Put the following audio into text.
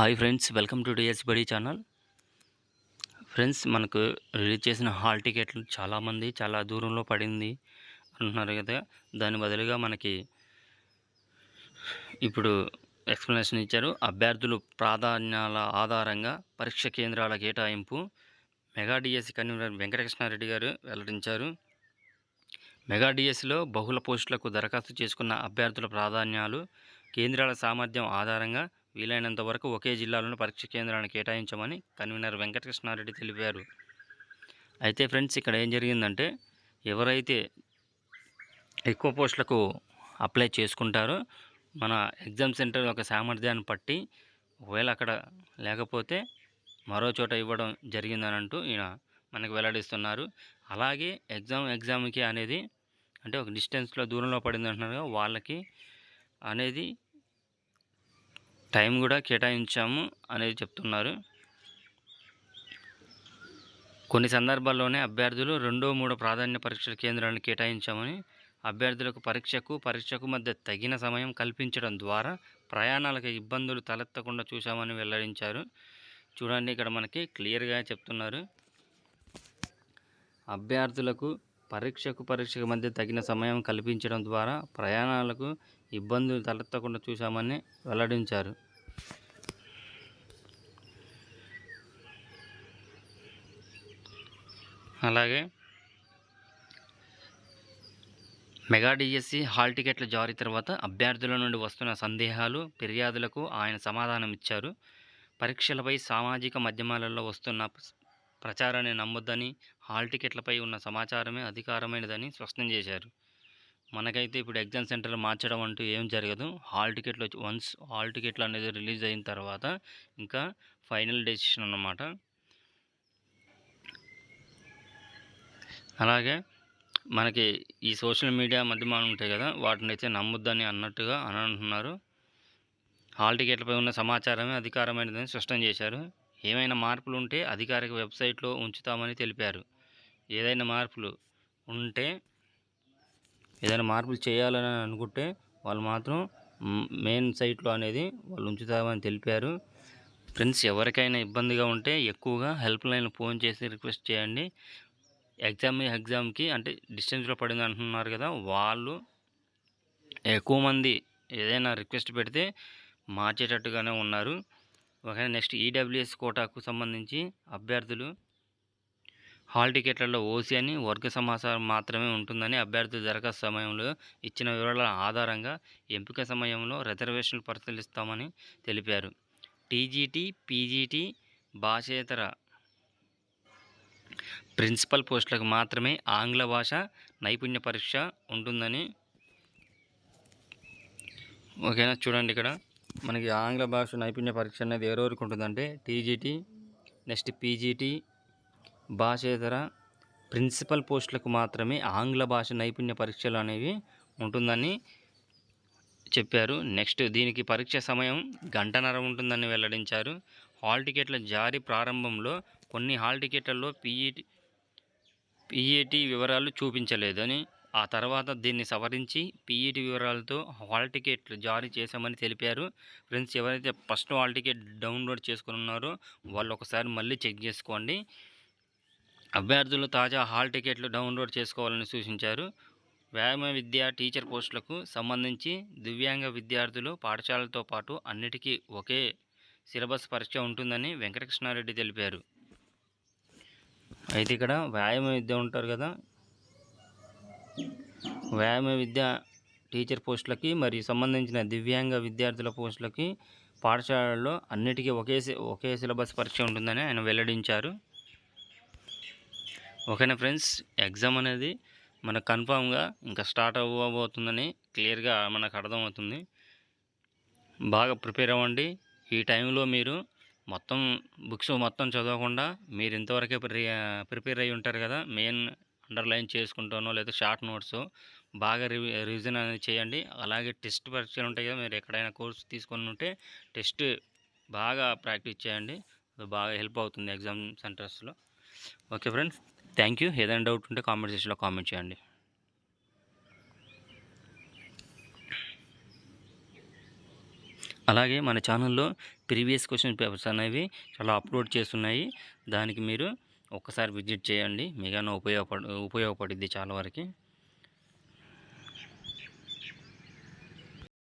Hi friends welcome to DS buddy channel. Friends మనకు release చేసిన hall టికెట్లు చాలామంది చాలా దూరంలో పడింది అంటున్నారు కదా. దాని బదులుగా మనకి ఇప్పుడు ఎక్స్ప్లెనేషన్ ఇచ్చారు. అభ్యర్థులు ప్రాధాన్యాల ఆధారంగా పరీక్ష కేంద్రాల కేటాయింపు. మెగా డిఎస్సి కన్వీనర్ వెంకటకృష్ణారెడ్డి గారు వెల్లడించారు. మెగా డిఎస్సిలో బహుళ పోస్టులకు దరఖాస్తు చేసుకున్న అభ్యర్థుల ప్రాధాన్యాలు కేంద్రాల సామర్థ్యం ఆధారంగా వీలైనంత వరకు ఒకే జిల్లాలోని పరీక్ష కేంద్రాన్ని కేటాయించమని కన్వీనర్ వెంకటకృష్ణారెడ్డి తెలిపారు. అయితే ఫ్రెండ్స్ ఇక్కడ ఏం జరిగిందంటే ఎవరైతే ఎక్కువ పోస్టులకు అప్లై చేసుకుంటారో మన ఎగ్జామ్ సెంటర్ యొక్క సామర్థ్యాన్ని పట్టి ఒకవేళ అక్కడ లేకపోతే మరో చోట ఇవ్వడం జరిగిందని అంటూ ఈయన మనకు వెల్లడిస్తున్నారు. అలాగే ఎగ్జామ్ ఎగ్జామ్కి అనేది అంటే ఒక డిస్టెన్స్లో దూరంలో పడింది అంటున్నారు వాళ్ళకి అనేది టైం కూడా కేటాయించాము అనేది చెప్తున్నారు. కొన్ని సందర్భాల్లోనే అభ్యర్థులు రెండో మూడో ప్రాధాన్య పరీక్షల కేంద్రాలను కేటాయించామని అభ్యర్థులకు పరీక్షకు పరీక్షకు మధ్య తగిన సమయం కల్పించడం ద్వారా ప్రయాణాలకు ఇబ్బందులు తలెత్తకుండా చూశామని వెల్లడించారు. చూడండి ఇక్కడ మనకి క్లియర్గా చెప్తున్నారు. అభ్యర్థులకు పరీక్షకు పరీక్షకు మధ్య తగిన సమయం కల్పించడం ద్వారా ప్రయాణాలకు ఇబ్బందులు తలెత్తకుండా చూశామని వెల్లడించారు. అలాగే మెగా డిఎస్సి హాల్ టికెట్ల జారీ తర్వాత అభ్యర్థుల నుండి వస్తున్న సందేహాలు ఫిర్యాదులకు ఆయన సమాధానం ఇచ్చారు. పరీక్షలపై సామాజిక మాధ్యమాలలో వస్తున్న ప్రచారాన్ని నమ్మొద్దని హాల్ టికెట్లపై ఉన్న సమాచారమే అధికారమైనదని స్పష్టం చేశారు. మనకైతే ఇప్పుడు ఎగ్జామ్ సెంటర్ మార్చడం అంటూ ఏం జరగదు. హాల్ టికెట్లు వచ్చి వన్స్ హాల్ టికెట్లు అనేది రిలీజ్ అయిన తర్వాత ఇంకా ఫైనల్ డెసిషన్ అన్నమాట. అలాగే మనకి ఈ సోషల్ మీడియా మాధ్యమాలు ఉంటాయి కదా వాటిని అయితే నమ్మొద్దని అన్నట్టుగా అని అంటున్నారు. హాల్ టికెట్లపై ఉన్న సమాచారమే అధికారమైనదని స్పష్టం చేశారు. ఏమైనా మార్పులు ఉంటే అధికారిక వెబ్సైట్లో ఉంచుతామని తెలిపారు. ఏదైనా మార్పులు ఉంటే ఏదైనా మార్పులు చేయాలని అనుకుంటే వాళ్ళు మాత్రం మెయిన్ సైట్లో అనేది వాళ్ళు ఉంచుతామని తెలిపారు. ఫ్రెండ్స్ ఎవరికైనా ఇబ్బందిగా ఉంటే ఎక్కువగా హెల్ప్ లైన్ ఫోన్ చేసి రిక్వెస్ట్ చేయండి. ఎగ్జామ్ ఎగ్జామ్కి అంటే డిస్టెన్స్లో పడింది అంటున్నారు కదా వాళ్ళు ఎక్కువ మంది ఏదైనా రిక్వెస్ట్ పెడితే మార్చేటట్టుగానే ఉన్నారు. ఒకవేళ నెక్స్ట్ ఈడబ్ల్యూఎస్ కోటాకు సంబంధించి అభ్యర్థులు హాల్ టికెట్లలో ఓసీ అని వర్గ సమాచారం మాత్రమే ఉంటుందని అభ్యర్థి దరఖాస్తు సమయంలో ఇచ్చిన వివరాల ఆధారంగా ఎంపిక సమయంలో రిజర్వేషన్లు పరిశీలిస్తామని తెలిపారు. టీజీటీ పీజీటీ భాషేతర ప్రిన్సిపల్ పోస్టులకు మాత్రమే ఆంగ్ల భాష నైపుణ్య పరీక్ష ఉంటుందని ఓకేనా? చూడండి ఇక్కడ. మనకి ఆంగ్ల భాష నైపుణ్య పరీక్ష అనేది ఎవరెవరికి ఉంటుందంటే టీజీటీ నెక్స్ట్ పీజీటీ భాషేతర ప్రిన్సిపల్ పోస్టులకు మాత్రమే ఆంగ్ల భాష నైపుణ్య పరీక్షలు అనేవి ఉంటుందని చెప్పారు. నెక్స్ట్ దీనికి పరీక్ష సమయం గంటన్నర ఉంటుందని వెల్లడించారు. హాల్ టికెట్ల జారీ ప్రారంభంలో కొన్ని హాల్ టికెట్లలో పీఈటీ పీఈటీ వివరాలు చూపించలేదని ఆ తర్వాత దీన్ని సవరించి పీఈటీ వివరాలతో హాల్ టికెట్లు జారీ చేశామని తెలిపారు. ఫ్రెండ్స్ ఎవరైతే ఫస్ట్ హాల్ టికెట్ డౌన్లోడ్ చేసుకుని ఉన్నారో వాళ్ళు ఒకసారి మళ్ళీ చెక్ చేసుకోండి. అభ్యర్థులు తాజా హాల్ టికెట్లు డౌన్లోడ్ చేసుకోవాలని సూచించారు. వ్యాయామ విద్య టీచర్ పోస్టులకు సంబంధించి దివ్యాంగ విద్యార్థులు పాఠశాలతో పాటు అన్నిటికీ ఒకే సిలబస్ పరీక్ష ఉంటుందని వెంకటకృష్ణారెడ్డి తెలిపారు. అయితే ఇక్కడ వ్యాయామ విద్య ఉంటారు కదా. వ్యాయామ విద్య టీచర్ పోస్టులకి మరియు సంబంధించిన దివ్యాంగ విద్యార్థుల పోస్టులకి పాఠశాలల్లో అన్నిటికీ ఒకే సి- ఒకే సిలబస్ పరీక్ష ఉంటుందని ఆయన వెల్లడించారు. ఓకేనా ఫ్రెండ్స్? ఎగ్జామ్ అనేది మనకు కన్ఫామ్గా ఇంకా స్టార్ట్ అవ్వబోతుందని క్లియర్గా మనకు అర్థమవుతుంది. బాగా ప్రిపేర్ అవ్వండి. ఈ టైంలో మీరు మొత్తం బుక్స్ మొత్తం చదవకుండా మీరు ఇంతవరకే ప్రిపేర్ అయ్యి ఉంటారు కదా మెయిన్ అండర్లైన్ చేసుకుంటానో లేదా షార్ట్ నోట్స్ బాగా రివి రివిజన్ అనేది చేయండి. అలాగే టెస్ట్ పరీక్షలు ఉంటాయి కదా మీరు ఎక్కడైనా కోర్స్ తీసుకొని ఉంటే టెస్ట్ బాగా ప్రాక్టీస్ చేయండి. అది బాగా హెల్ప్ అవుతుంది ఎగ్జామ్ సెంటర్స్లో. Okay friends? థ్యాంక్ యూ ఏదైనా డౌట్ ఉంటే కామెంట్ సెక్షన్లో కామెంట్ చేయండి. అలాగే మన ఛానల్లో ప్రీవియస్ క్వశ్చన్ పేపర్స్ అనేవి చాలా అప్లోడ్ చేస్తున్నాయి. దానికి మీరు ఒక్కసారి విజిట్ చేయండి. మీకన్నా ఉపయోగపడ ఉపయోగపడుద్ది చాలా వరకు.